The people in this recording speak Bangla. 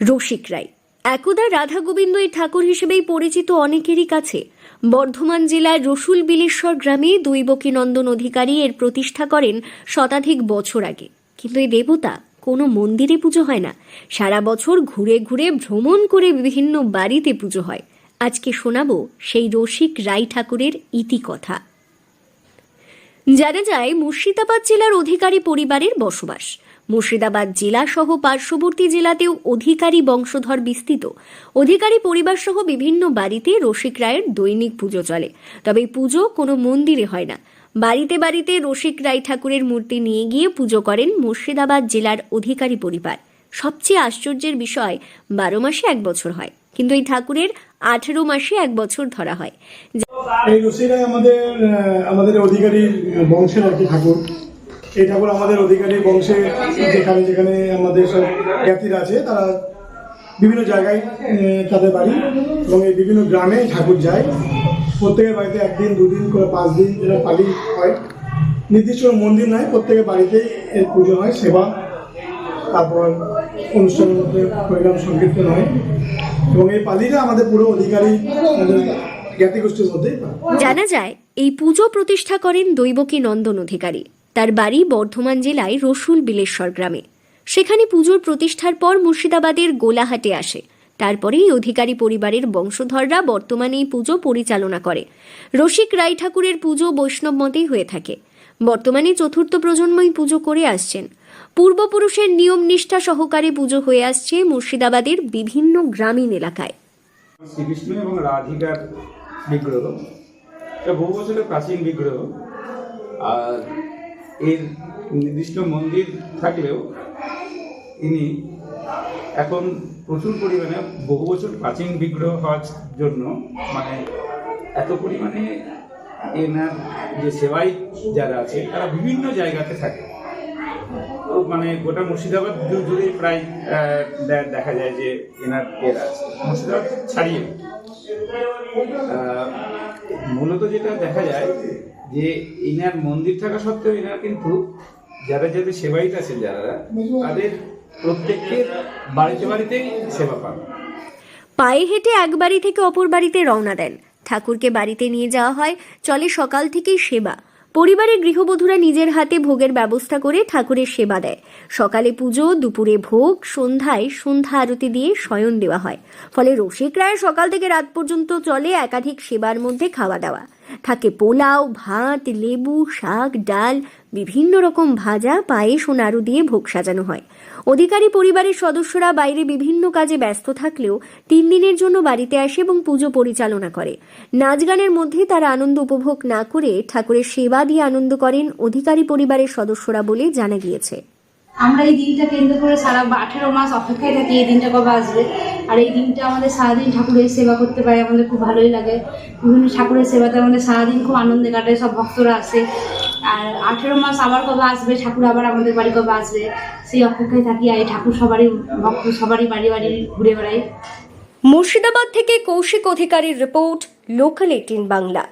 রসিক রায়। একদা রাধা গোবিন্দ এই ঠাকুর হিসেবেই পরিচিত অনেকেরই কাছে। বর্ধমান জেলার রসুল বিলেশ্বর গ্রামে দৈবকীনন্দন অধিকারী এর প্রতিষ্ঠা করেন শতাধিক বছর আগে। কিন্তু এই দেবতা কোনো মন্দিরে পুজো হয় না। সারা বছর ঘুরে ঘুরে ভ্রমণ করে বিভিন্ন বাড়িতে পুজো হয়। আজকে শোনাবো সেই রসিক রায় ঠাকুরের ইতিকথা। জানা যায়, মুর্শিদাবাদ জেলার অধিকারী পরিবারের বসবাস। মুর্শিদাবাদ জেলা সহ পার্শ্ববর্তী জেলাতেও অধিকারী বংশধর বিস্তৃত। অধিকারী পরিবার সহ বিভিন্ন বাড়িতে রসিক রায়ের দৈনিক পুজো চলে। তবে পুজো কোনো মন্দিরে হয় না। বাড়িতে বাড়িতে রসিক রায় ঠাকুরের মূর্তি নিয়ে গিয়ে পুজো করেন মুর্শিদাবাদ জেলার অধিকারী পরিবার। সবচেয়ে আশ্চর্যের বিষয়, বারো মাসে এক বছর হয়, কিন্তু এই ঠাকুরের আঠেরো মাসে এক বছর ধরা হয়। এই রসিরাই আমাদের আমাদের অধিকারী বংশের আর কি ঠাকুর। এই ঠাকুর আমাদের অধিকারী বংশে যেখানে যেখানে আমাদের সব জ্ঞাতিরা আছে, তারা বিভিন্ন জায়গায় তাদের বাড়ি এবং এই বিভিন্ন গ্রামে ঠাকুর যায়। প্রত্যেকের বাড়িতে একদিন, দুদিন করে পাঁচ দিন পালি হয়। নির্দিষ্ট মন্দির নয় প্রত্যেকের বাড়িতেই এর পুজো হয়, সেবা, তারপর অনুষ্ঠানের মধ্যে হরিনাম সংকীর্তন হয়। এবং এই পালিটা আমাদের পুরো অধিকারী জ্ঞাতি গোষ্ঠীর মধ্যেই জানা যায়, এই পুজো প্রতিষ্ঠা করেন দৈবকী নন্দন অধিকারী। তার বাড়ি বর্ধমান জেলায় রসুল বিলেশ্বর গ্রামে। সেখানে পুজোর প্রতিষ্ঠার পর মুর্শিদাবাদের গোলাহাটে আসে। তারপরেই অধিকারী পরিবারের বংশধররা বর্তমানে এই পুজো পরিচালনা করে। রসিক রায় ঠাকুরের পুজো বৈষ্ণব মতেই হয়ে থাকে। বর্তমানে চতুর্থ প্রজন্মই পুজো করে আসছেন। পূর্বপুরুষের নিয়ম নিষ্ঠা সহকারে পুজো হয়ে আসছে মুর্শিদাবাদের বিভিন্ন গ্রামীণ এলাকায়। শ্রীকৃষ্ণ এবং রাধিকার বিগ্রহ। বহু বছরের প্রাচীন বিগ্রহ। আর এর নির্দিষ্ট মন্দির থাকলেও ইনি এখন প্রচুর পরিমাণে বহু বছর প্রাচীন বিগ্রহ হওয়ার জন্য মানে এত পরিমাণে এনার যে সেবাই যারা আছে, তারা বিভিন্ন জায়গাতে থাকে। তো মানে গোটা মুর্শিদাবাদ জুড়েই প্রায় দেখা যায় যে এনার এর আছে। মুর্শিদাবাদ ছাড়িয়ে। মূলত যেটা দেখা যায় যে এনার মন্দির থাকা সত্ত্বেও এনার কিন্তু যারা যাদের সেবাইত আছেন যারা, তাদের প্রত্যেকের বাড়িতে বাড়িতেই সেবা পান। পায়ে হেঁটে এক বাড়ি থেকে অপর বাড়িতে রওনা দেন। ঠাকুরকে বাড়িতে নিয়ে যাওয়া হয়, চলে সকাল থেকেই সেবা। পরিবারের গৃহবধূরা নিজের হাতে ভোগের ব্যবস্থা করে ঠাকুরের সেবা দেয়। সকালে পুজো, দুপুরে ভোগ, সন্ধ্যায় সন্ধ্যা আরতি দিয়ে শয়ন দেওয়া হয়। ফলে রসিক রায়ের সকাল থেকে রাত পর্যন্ত চলে একাধিক সেবার মধ্যে খাওয়া দাওয়া। থাকে পোলাও, ভাত, লেবু, শাক, ডাল, বিভিন্ন রকম ভাজা, পায়েস ও নাড়ু দিয়ে ভোগ সাজানো হয়। অধিকারী পরিবারের সদস্যরা বাইরে বিভিন্ন কাজে ব্যস্ত থাকলেও তিন দিনের জন্য বাড়িতে আসে এবং পুজো পরিচালনা করে। নাচ গানের মধ্যে তারা আনন্দ উপভোগ না করে ঠাকুরের সেবা দিয়ে আনন্দ করেন অধিকারী পরিবারের সদস্যরা বলে জানা গিয়েছে। আমরা এই দিনটা কেন্দ্র করে সারা আঠেরো মাস অপেক্ষায় থাকি, এই দিনটা কবে আসবে? আর এই দিনটা আমাদের সারাদিন ঠাকুরের সেবা করতে পারে, আমাদের খুব ভালোই লাগে। বিভিন্ন ঠাকুরের সেবাতে আমাদের সারাদিন খুব আনন্দে কাটে সব ভক্তরা আসে। আর আঠেরো মাস আবার কবে আসবে, ঠাকুর আবার আমাদের বাড়ি কবে আসবে, সেই অপেক্ষায় থাকি আর এই ঠাকুর সবারই, ভক্ত সবারই বাড়ি বাড়ি ঘুরে বেড়াই মুর্শিদাবাদ থেকে কৌশিক অধিকারীর রিপোর্ট লোকাল এইটিন বাংলা।